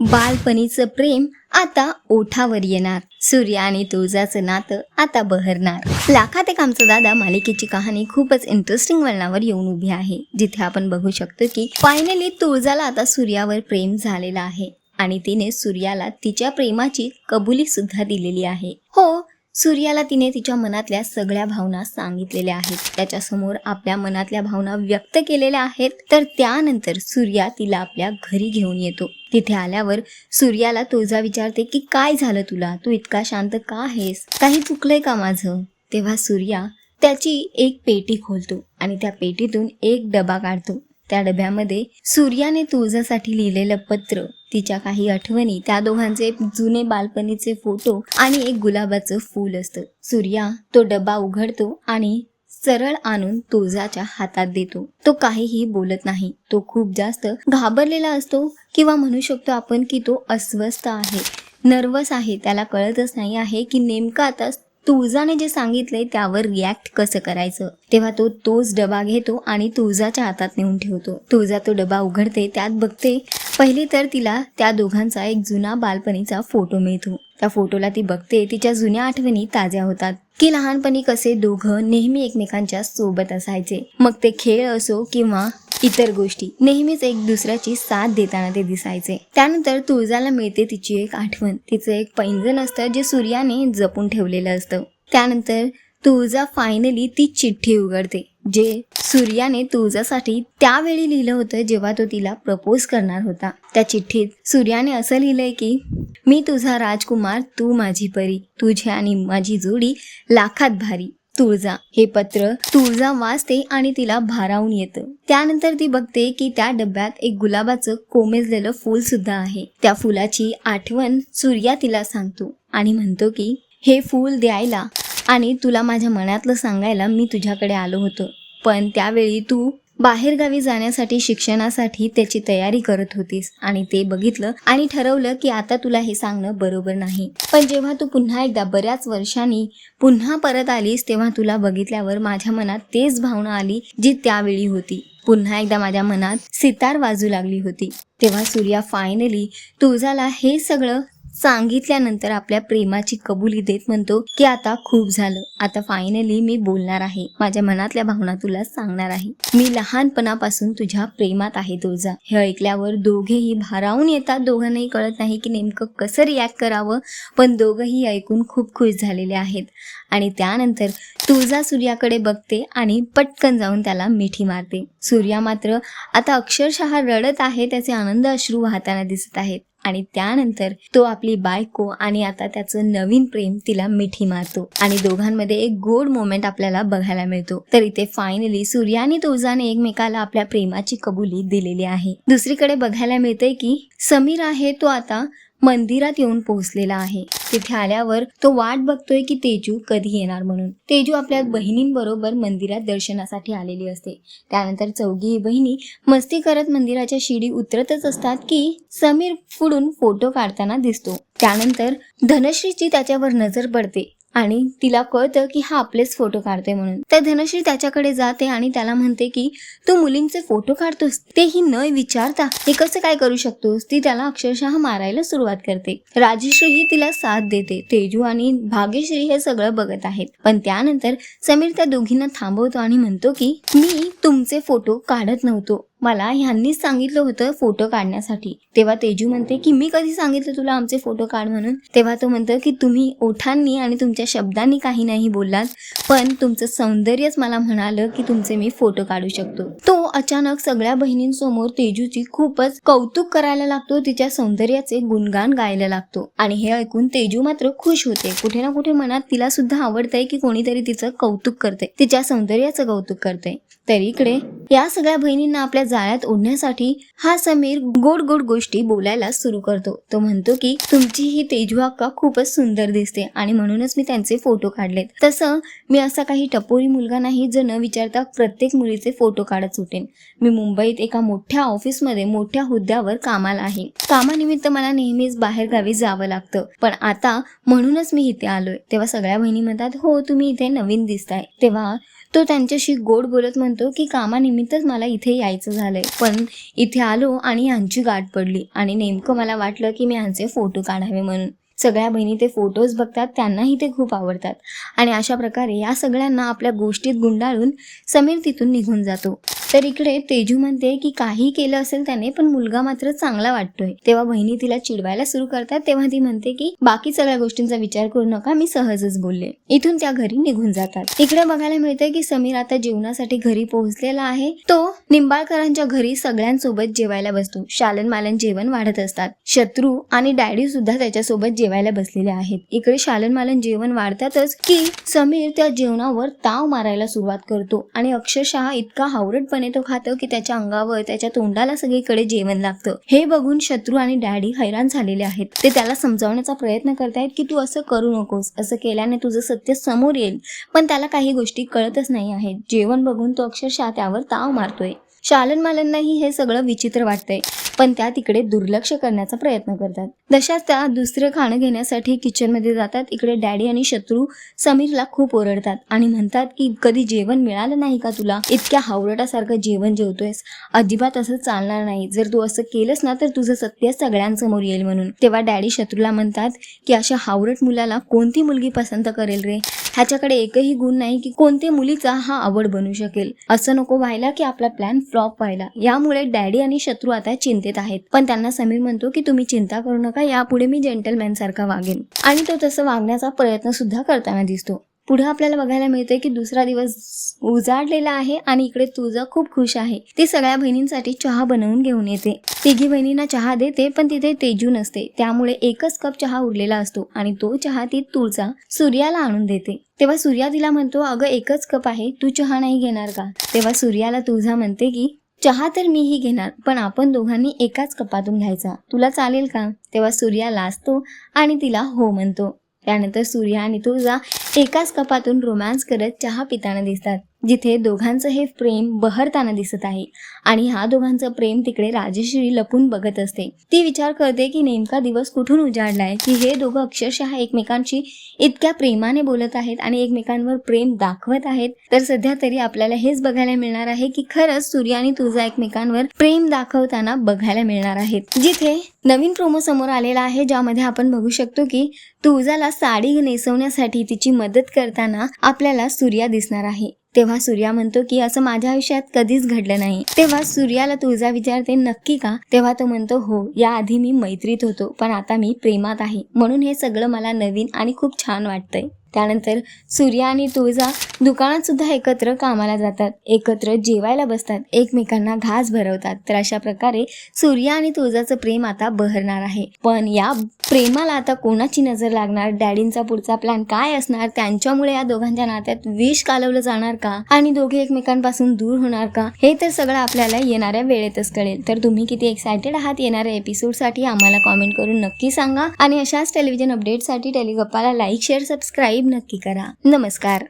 बालपणीचं प्रेम आता ओठावर येणार. सूर्य आणि तुळजाचं नातं आता बहरणार. लाखात एक आमचा दादा मालिकेची कहाणी खूपच इंटरेस्टिंग वळणावर येऊन उभी आहे. जिथे आपण बघू शकतो की फायनली तुळजाला आता सूर्यावर प्रेम झालेलं आहे. आणि तिने सूर्याला तिच्या प्रेमाची कबुली सुद्धा दिलेली आहे. हो सूर्याला तिने तिच्या मनातल्या सगळ्या भावना सांगितलेल्या आहेत. त्याच्यासमोर आपल्या मनातल्या भावना व्यक्त केलेल्या आहेत. तर त्यानंतर सूर्या तिला आपल्या घरी घेऊन येतो. तिथे आल्यावर सूर्याला तुळजा विचारते की काय झालं तुला? तू इतका शांत का आहेस? काही चुकलंय का माझं? तेव्हा सूर्या त्याची एक पेटी खोलतो आणि त्या पेटीतून एक डबा काढतो. त्या डब्यामध्ये सूर्याने तुळजासाठी लिहिलेलं पत्र तिच्या काही आठवणी त्या दोघांचे जुने बालपणीचे फोटो आणि एक गुलाबाचं फूल असतं. सूर्या तो डबा उघडतो आणि सरळ आणून तुळजाच्या हातात देतो. तो काहीही बोलत नाही. तो खूप जास्त घाबरलेला असतो किंवा म्हणू शकतो आपण की तो अस्वस्थ आहे. नर्वस आहे. त्याला कळतच नाही आहे की नेमकं आता तुळजाने जे सांगितले त्यावर रिॲक्ट कसं करायचं? तेव्हा तो तोच डबा घेतो आणि तुळजाच्या हातात नेऊन ठेवतो. तुळजा तो डबा उघडते त्यात बघते. पहिली तर तिला त्या दोघांचा एक जुना बालपणीचा फोटो मिळतो. त्या फोटोला ती बघते तिच्या जुन्या आठवणी ताज्या होतात. की लहानपणी कसे दोघं नेहमी एकमेकांच्या सोबत असायचे. मग ते खेळ असो किंवा इतर गोष्टी. नेहमीच एक दुसऱ्याची साथ देताना ते दिसायचे. त्यानंतर तुळजाला मिळते तिची एक आठवण. तिचं एक पैंजण असतं जे सूर्याने जपून ठेवलेलं असतं. त्यानंतर तुळजा फायनली ती चिठ्ठी उघडते जे सूर्याने तुळजासाठी त्यावेळी लिहिलं होतं जेव्हा तो तिला प्रपोज करणार होता. त्या चिठ्ठीत सूर्याने असं लिहिलंय की मी तुझा राजकुमार तू माझी परी तुझी आणि माझी जोडी लाखात भारी. तुळजा. हे पत्र तुळजा वाचते आणि तिला भारावून येतं. त्यानंतर ती बघते की त्या डब्यात एक गुलाबाचं कोमेजलेलं फूल सुद्धा आहे. त्या फुलाची आठवण सूर्या तिला सांगतो आणि म्हणतो की हे फूल द्यायला आणि तुला माझ्या मनातलं सांगायला मी तुझ्याकडे आलो होतो. पण त्यावेळी तू बाहेरगावी जाण्यासाठी शिक्षणासाठी त्याची तयारी करत होतीस आणि ते बघितलं आणि ठरवलं की आता तुला हे सांगणं बरोबर नाही. पण जेव्हा तू पुन्हा एकदा बऱ्याच वर्षांनी पुन्हा परत आलीस तेव्हा तुला बघितल्यावर माझ्या मनात तेच भावना आली जी त्यावेळी होती. पुन्हा एकदा माझ्या मनात सितार वाजू लागली होती. तेव्हा सूर्या फायनली तुळजाला हे सगळं सांगितल्यानंतर आपल्या प्रेमाची कबुली देत म्हणतो की आता खूप झालं. आता फायनली मी बोलणार आहे. माझ्या मनातल्या भावना तुला सांगणार आहे. मी लहानपणापासून तुझ्या प्रेमात आहे तुळजा. हे ऐकल्यावर दोघेही भारावून येतात. दोघांनाही कळत नाही की नेमकं कसं रिॲक्ट करावं पण दोघंही ऐकून खूप खुश झालेले आहेत. आणि त्यानंतर तुळजा सूर्याकडे बघते आणि पटकन जाऊन त्याला मिठी मारते. सूर्या मात्र आता अक्षरशः रडत आहे त्याचे आनंद अश्रू वाहताना दिसत आहेत. आणि त्यानंतर तो आपली बायको आणि आता त्याचं नवीन प्रेम तिला मिठी मारतो. आणि दोघांमध्ये एक गोड मोमेंट आपल्याला बघायला मिळतो. तर इथे फायनली सूर्या आणि तुळजाने एकमेकाला आपल्या प्रेमाची कबुली दिलेली आहे. दुसरीकडे बघायला मिळते की समीर आहे तो आता मंदिरात येऊन पोहोचलेला आहे. तिथे आल्यावर तो वाट बघतोय की तेजू कधी येणार म्हणून. तेजू आपल्या बहिणींबरोबर मंदिरात दर्शनासाठी आलेली असते. त्यानंतर चौघी बहिणी मस्ती करत मंदिराच्या शिडी उतरतच असतात की समीर पुढून फोटो काढताना दिसतो. त्यानंतर धनश्रीची त्याच्यावर नजर पडते. आणि तिला कळतं की हा आपलेच फोटो काढतोय म्हणून. तर धनश्री त्याच्याकडे जाते आणि त्याला म्हणते की तू मुलींचे फोटो काढतोस? तेही न विचारता हे कसं काय करू शकतोस? ती त्याला अक्षरशः मारायला सुरुवात करते. राजेश्री ही तिला साथ देते. तेजू आणि भाग्यश्री हे सगळं बघत आहेत. पण त्यानंतर समीर त्या दोघींना थांबवतो आणि म्हणतो की मी तुमचे फोटो काढत नव्हतो. मला ह्यांनीच सांगितलं होतं फोटो काढण्यासाठी. तेव्हा तेजू म्हणते की मी कधी सांगितलं तुला आमचे फोटो काढ म्हणून? तेव्हा तो म्हणतो की तुम्ही ओठांनी आणि तुमच्या शब्दांनी काही नाही बोललात पण तुमचं सौंदर्यच मला म्हणालं की तुमचे मी फोटो काढू शकतो. तो अचानक सगळ्या बहिणींसमोर तेजूची खूपच कौतुक करायला लागतो तिच्या सौंदर्याचे गुणगान गायला लागतो. आणि हे ऐकून तेजू मात्र खुश होते. कुठे ना कुठे मनात तिला सुद्धा आवडतंय की कोणीतरी तिचं कौतुक करते तिच्या सौंदर्याचं कौतुक करते तर इकडे या सगळ्या बहिणींना आपल्या जाळ्यात ओढण्यासाठी हा समीर गोड गोड गोष्टी बोलायला सुरू करतो. तो म्हणतो की तुमची ही तेजू अक्का खूपच सुंदर दिसते आणि म्हणूनच मी त्यांचे फोटो काढलेत. तसं मी असा काही टपोरी मुलगा नाही जो न विचारता प्रत्येक मुलीचे फोटो काढत सुटेन. मी मुंबईत एका मोठ्या ऑफिसमध्ये मोठ्या हुद्द्यावर कामाला आहे. कामानिमित्त मला नेहमीच बाहेर गावी जावं लागतं. पण आता म्हणूनच मी इथे आलोय. तेव्हा सगळ्या बहिणी म्हणतात हो तुम्ही इथे नवीन दिसताय. तेव्हा तो त्यांच्याशी गोड बोलत म्हणतो की कामानिमित्तच मला इथे यायचं झालंय. पण इथे आलो आणि यांची गाठ पडली आणि नेमकं मला वाटलं की मी यांचे फोटो काढावे म्हणून. सगळ्या बहिणी ते फोटोज बघतात त्यांनाही ते खूप आवडतात. आणि अशा प्रकारे या सगळ्यांना आपल्या गोष्टीत गुंडाळून समीर तिथून निघून जातो. तर इकडे तेजू म्हणते की काही केलं असेल त्याने पण मुलगा मात्र चांगला वाटतोय. तेव्हा बहिणी तिला चिडवायला सुरू करतात तेव्हा ती म्हणते की बाकी सगळ्या गोष्टींचा विचार करू नका मी सहजच बोलले. इथून त्या घरी निघून जातात. इकडे बघायला मिळते की समीर आता जेवणासाठी घरी पोहोचलेला आहे. तो निंबाळकरांच्या घरी सगळ्यांसोबत जेवायला बसतो. शालन मालन जेवण वाढत असतात. शत्रू आणि डॅडी सुद्धा त्याच्यासोबत जेवायला बसलेले आहेत. इकडे शालन मालन जेवण वाढतातच की समीर त्या जेवणावर ताव मारायला सुरुवात करतो. आणि अक्षरशः इतका हावरटपणे तो खातो की त्याच्या अंगावर त्याच्या तोंडाला सगळीकडे जेवण लागतं. हे बघून शत्रू आणि डॅडी हैराण झालेले आहेत. ते त्याला समजावण्याचा प्रयत्न करतायत की तू असं करू नकोस. असं केल्याने तुझं सत्य समोर येईल. पण त्याला काही गोष्टी कळतच नाही आहेत. जेवण बघून तो अक्षरशः त्यावर ताव मारतोय. शालनमालांनाही हे सगळं विचित्र वाटतंय. पण त्या तिकडे दुर्लक्ष करण्याचा प्रयत्न करतात. तशाच त्या दुसरं खाणं घेण्यासाठी किचनमध्ये जातात. इकडे डॅडी आणि शत्रू समीरला खूप ओरडतात आणि म्हणतात की कधी जेवण मिळालं नाही का तुला? इतक्या हावरटासारखं जेवण जेवतोयस. अजिबात असं चालणार नाही. जर तू असं केलंस ना तर तुझं सत्य सगळ्यांसमोर येईल म्हणून. तेव्हा डॅडी शत्रूला म्हणतात की अशा हावरट मुलाला कोणती मुलगी पसंत करेल रे? ह्याच्याकडे एकही गुण नाही की कोणत्या मुलीचा हा आवड बनू शकेल. असं नको व्हायला की आपला प्लॅन फ्लॉप व्हायला. यामुळे डॅडी आणि शत्रू आता चिंतेत आहेत. पण त्यांना समीर म्हणतो की तुम्ही चिंता करू नका यापुढे मी जेंटलमॅन सारखा वागेन. आणि तो तसं वागण्याचा प्रयत्न सुद्धा करताना दिसतो. पुढे आपल्याला बघायला मिळतंय की दुसरा दिवस उजाडलेला आहे आणि इकडे तुझं खूप खुश आहे. ती सगळ्या बहिणींसाठी चहा बनवून घेऊन येते. तिघी बहिणींना चहा देते पण तिथे तेजू नसते. त्यामुळे एकच कप चहा उरलेला असतो आणि तो चहा ती तुळचा सूर्याला आणून देते. तेव्हा सूर्या तिला म्हणतो अगं एकच कप आहे तू चहा नाही घेणार का? तेव्हा सूर्याला तुझा म्हणते की चहा तर मीही घेणार पण आपण दोघांनी एकाच कपातून घ्यायचा. तुला चालेल का? तेव्हा सूर्या लाजतो आणि तिला हो म्हणतो. त्यानंतर सूर्या आणि तुळजा एकाच कपातून रोमॅन्स करत चहा पिताना दिसतात. जिथे दोघांचं हे प्रेम बहरताना दिसत आहे. आणि हा दोघांचं प्रेम तिकडे राजेश्री लपून बघत असते. ती विचार करते की नेमका दिवस कुठून उजाडलाय की हे दोघं अक्षरशः एकमेकांशी इतक्या प्रेमाने बोलत आहेत आणि एकमेकांवर प्रेम दाखवत आहेत. तर सध्या तरी आपल्याला हेच बघायला मिळणार आहे की खरंच सूर्य आणि तुझा एकमेकांवर प्रेम दाखवताना बघायला मिळणार आहेत. जिथे नवीन प्रोमो समोर आलेला आहे ज्यामध्ये आपण बघू शकतो की तुळजाला साडी नेसवण्यासाठी तिची मदत करताना आपल्याला सूर्या दिसणार आहे. तेव्हा सूर्या म्हणतो की असं माझ्या आयुष्यात कधीच घडलं नाही. तेव्हा सूर्याला तुळजा विचारते नक्की का? तेव्हा तो म्हणतो हो या आधी मी मैत्रीत होतो पण आता मी प्रेमात आहे. म्हणून हे सगळं मला नवीन आणि खूप छान वाटतंय. त्यानंतर सूर्या आणि तुळजा दुकानात सुद्धा एकत्र कामाला जातात. एकत्र जेवायला बसतात. एकमेकांना घास भरवतात. तर अशा प्रकारे सूर्या आणि तुळजाचं प्रेम आता बहरणार आहे. पण या प्रेमाला आता कोणाची नजर लागणार? डॅडींचा पुढचा प्लॅन काय असणार? त्यांच्यामुळे या दोघांच्या नात्यात विष कालवलं जाणार का? आणि दोघे एकमेकांपासून दूर होणार का? हे तर सगळं आपल्याला येणाऱ्या वेळेतच कळेल. तर तुम्ही किती एक्सायटेड आहात येणाऱ्या एपिसोडसाठी आम्हाला कॉमेंट करून नक्की सांगा. आणि अशाच टेलिव्हिजन अपडेटसाठी टेलिगप्पाला लाईक शेअर सबस्क्राईब सबस्क्राईब नक्की करा. नमस्कार.